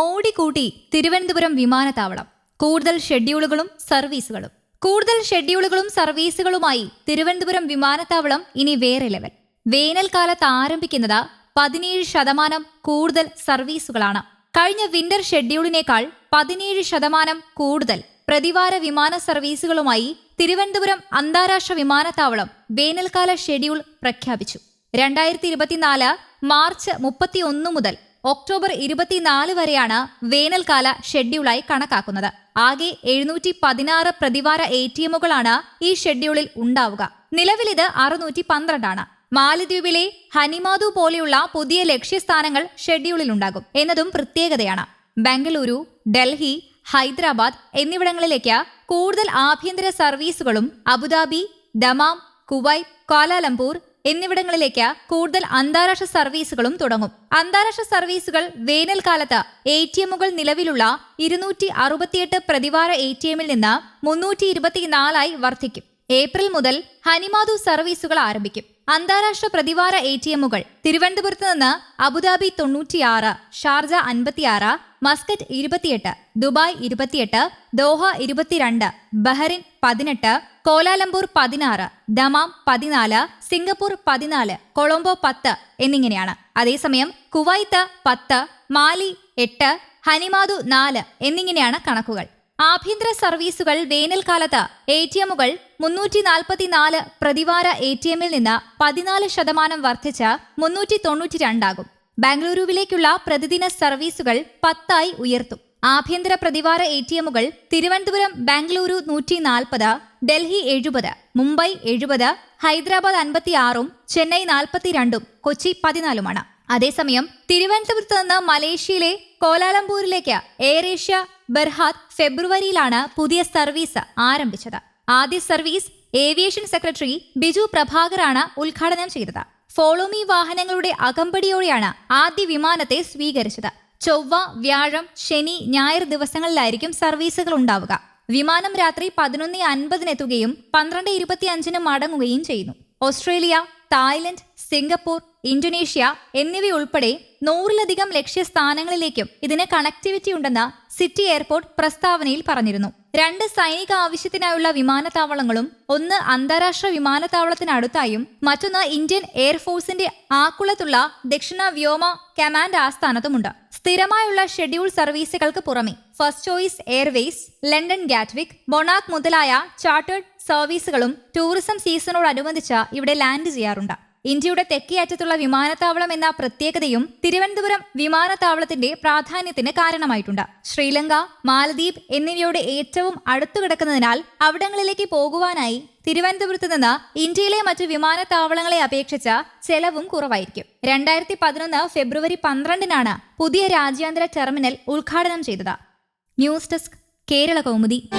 മോടി കൂട്ടി തിരുവനന്തപുരം വിമാനത്താവളം. കൂടുതൽ ഷെഡ്യൂളുകളും സർവീസുകളും. കൂടുതൽ ഷെഡ്യൂളുകളും സർവീസുകളുമായി തിരുവനന്തപുരം വിമാനത്താവളം ഇനി വേറെ ലെവൽ. വേനൽക്കാലത്ത് ആരംഭിക്കുന്നത് പതിനേഴ് ശതമാനം കൂടുതൽ സർവീസുകളാണ്. കഴിഞ്ഞ വിന്റർ ഷെഡ്യൂളിനേക്കാൾ പതിനേഴ് ശതമാനം കൂടുതൽ പ്രതിവാര വിമാന സർവീസുകളുമായി തിരുവനന്തപുരം അന്താരാഷ്ട്ര വിമാനത്താവളം വേനൽക്കാല ഷെഡ്യൂൾ പ്രഖ്യാപിച്ചു. രണ്ടായിരത്തി ഇരുപത്തിനാല് മാർച്ച് മുപ്പത്തിയൊന്ന് മുതൽ ഒക്ടോബർ ഇരുപത്തിനാല് വരെയാണ് വേനൽക്കാല ഷെഡ്യൂളായി കണക്കാക്കുന്നത്. ആകെ എഴുന്നൂറ്റി പതിനാറ് പ്രതിവാര എ ടി എമ്മുകളാണ് ഈ ഷെഡ്യൂളിൽ ഉണ്ടാവുക. നിലവിലിത് അറുന്നൂറ്റി പന്ത്രണ്ടാണ് മാലദ്വീപിലെ ഹനിമാതു പോലെയുള്ള പുതിയ ലക്ഷ്യസ്ഥാനങ്ങൾ ഷെഡ്യൂളിൽ ഉണ്ടാകും എന്നതും പ്രത്യേകതയാണ്. ബംഗളൂരു ഡൽഹി ഹൈദരാബാദ് എന്നിവിടങ്ങളിലേക്ക് കൂടുതൽ ആഭ്യന്തര സർവീസുകളും അബുദാബി ദമാം കുവൈറ്റ് കോലാലംപൂർ എന്നിവിടങ്ങളിലേക്ക് കൂടുതൽ അന്താരാഷ്ട്ര സർവീസുകളും തുടങ്ങും. അന്താരാഷ്ട്ര സർവീസുകൾ വേനൽക്കാലത്ത് എ ടി എമ്മുകൾ നിലവിലുള്ള ഇരുന്നൂറ്റി അറുപത്തിയെട്ട് പ്രതിവാര എ ടി എമ്മിൽ നിന്ന് മുന്നൂറ്റി ഇരുപത്തിനാലായി വർദ്ധിക്കും. ഏപ്രിൽ മുതൽ ഹനിമാതു സർവീസുകൾ ആരംഭിക്കും. അന്താരാഷ്ട്ര പ്രതിവാര എ ടി എമ്മുകൾ തിരുവനന്തപുരത്ത് നിന്ന് അബുദാബി തൊണ്ണൂറ്റിയാറ് ഷാർജ അൻപത്തിയാറ് മസ്കറ്റ് ഇരുപത്തിയെട്ട് ദുബായ് ഇരുപത്തിയെട്ട് ദോഹ ഇരുപത്തിരണ്ട് ബഹറിൻ പതിനെട്ട് കോലാലംപൂർ പതിനാറ് ദമാം പതിനാല് സിംഗപ്പൂർ പതിനാല് കൊളംബോ പത്ത് എന്നിങ്ങനെയാണ്. അതേസമയം കുവൈത്ത് പത്ത് മാലി എട്ട് ഹനിമാതു നാല് എന്നിങ്ങനെയാണ് കണക്കുകൾ. ആഭ്യന്തര സർവീസുകൾ വേനൽക്കാലത്ത് എ ടി എമ്മുകൾ മുന്നൂറ്റി നാൽപ്പത്തിനാല് പ്രതിവാര എ ടി എമ്മിൽ നിന്ന് പതിനാല് ശതമാനം വർദ്ധിച്ച് മുന്നൂറ്റി തൊണ്ണൂറ്റി രണ്ടാകും ബാംഗ്ലൂരുവിലേക്കുള്ള പ്രതിദിന സർവീസുകൾ പത്തായി ഉയർത്തും. ആഭ്യന്തര പ്രതിവാര എ ടി എമ്മുകൾ തിരുവനന്തപുരം ബാംഗ്ലൂരു നൂറ്റി നാൽപ്പത് ഡൽഹി എഴുപത് മുംബൈ എഴുപത് ഹൈദരാബാദ് അൻപത്തിയാറും ചെന്നൈ നാൽപ്പത്തിരണ്ടും കൊച്ചി പതിനാലുമാണ്. അതേസമയം തിരുവനന്തപുരത്ത് നിന്ന് മലേഷ്യയിലെ കോലാലംപൂരിലേക്ക് എയർ ഏഷ്യ ബർഹാത്ത് ഫെബ്രുവരിയിലാണ് പുതിയ സർവീസ് ആരംഭിച്ചത്. ആദ്യ സർവീസ് ഏവിയേഷൻ സെക്രട്ടറി ബിജു പ്രഭാകറാണ് ഉദ്ഘാടനം ചെയ്തത്. ഫോളോമി വാഹനങ്ങളുടെ അകമ്പടിയോടെയാണ് ആദ്യ വിമാനത്തെ സ്വീകരിച്ചത്. ചൊവ്വ വ്യാഴം ശനി ഞായർ ദിവസങ്ങളിലായിരിക്കും സർവീസുകൾ ഉണ്ടാവുക. വിമാനം രാത്രി പതിനൊന്ന് അൻപതിനെത്തുകയും പന്ത്രണ്ട് ഇരുപത്തിയഞ്ചിന് മടങ്ങുകയും ചെയ്യുന്നു. ഓസ്ട്രേലിയ തായ്ലൻഡ് സിംഗപ്പൂർ ഇന്തോനേഷ്യ എന്നിവയുൾപ്പെടെ നൂറിലധികം ലക്ഷ്യസ്ഥാനങ്ങളിലേക്കും ഇതിന് കണക്ടിവിറ്റി ഉണ്ടെന്ന് സിറ്റി എയർപോർട്ട് പ്രസ്താവനയിൽ പറഞ്ഞിരുന്നു. രണ്ട് സൈനിക ആവശ്യത്തിനായുള്ള വിമാനത്താവളങ്ങളും ഒന്ന് അന്താരാഷ്ട്ര വിമാനത്താവളത്തിനടുത്തായും മറ്റൊന്ന് ഇന്ത്യൻ എയർഫോഴ്സിന്റെ ആക്കുളത്തുള്ള ദക്ഷിണ വ്യോമ കമാൻഡ് ആസ്ഥാനത്തുമുണ്ട്. സ്ഥിരമായുള്ള ഷെഡ്യൂൾ സർവീസുകൾക്ക് പുറമെ first choice airways London Gatwick മൊണാക് മുതലായ ചാർട്ടേഡ് സർവീസുകളും ടൂറിസം സീസണോടനുബന്ധിച്ച് ഇവിടെ ലാൻഡ് ചെയ്യാറുണ്ട്. ഇന്ത്യയുടെ തെക്കേ അറ്റത്തുള്ള വിമാനത്താവളം എന്ന പ്രത്യേകതയും തിരുവനന്തപുരം വിമാനത്താവളത്തിന്റെ പ്രാധാന്യത്തിന് കാരണമായിട്ടുണ്ട്. ശ്രീലങ്ക മാലദ്വീപ് എന്നിവയോട് ഏറ്റവും അടുത്തു കിടക്കുന്നതിനാൽ അവിടങ്ങളിലേക്ക് പോകുവാനായി തിരുവനന്തപുരത്ത് നിന്ന് ഇന്ത്യയിലെ മറ്റു വിമാനത്താവളങ്ങളെ അപേക്ഷിച്ച് ചെലവും കുറവായിരിക്കും. രണ്ടായിരത്തി പതിനൊന്ന് ഫെബ്രുവരി പന്ത്രണ്ടിനാണ് പുതിയ രാജ്യാന്തര ടെർമിനൽ ഉദ്ഘാടനം ചെയ്തത്. News desk Kerala Kaumudi.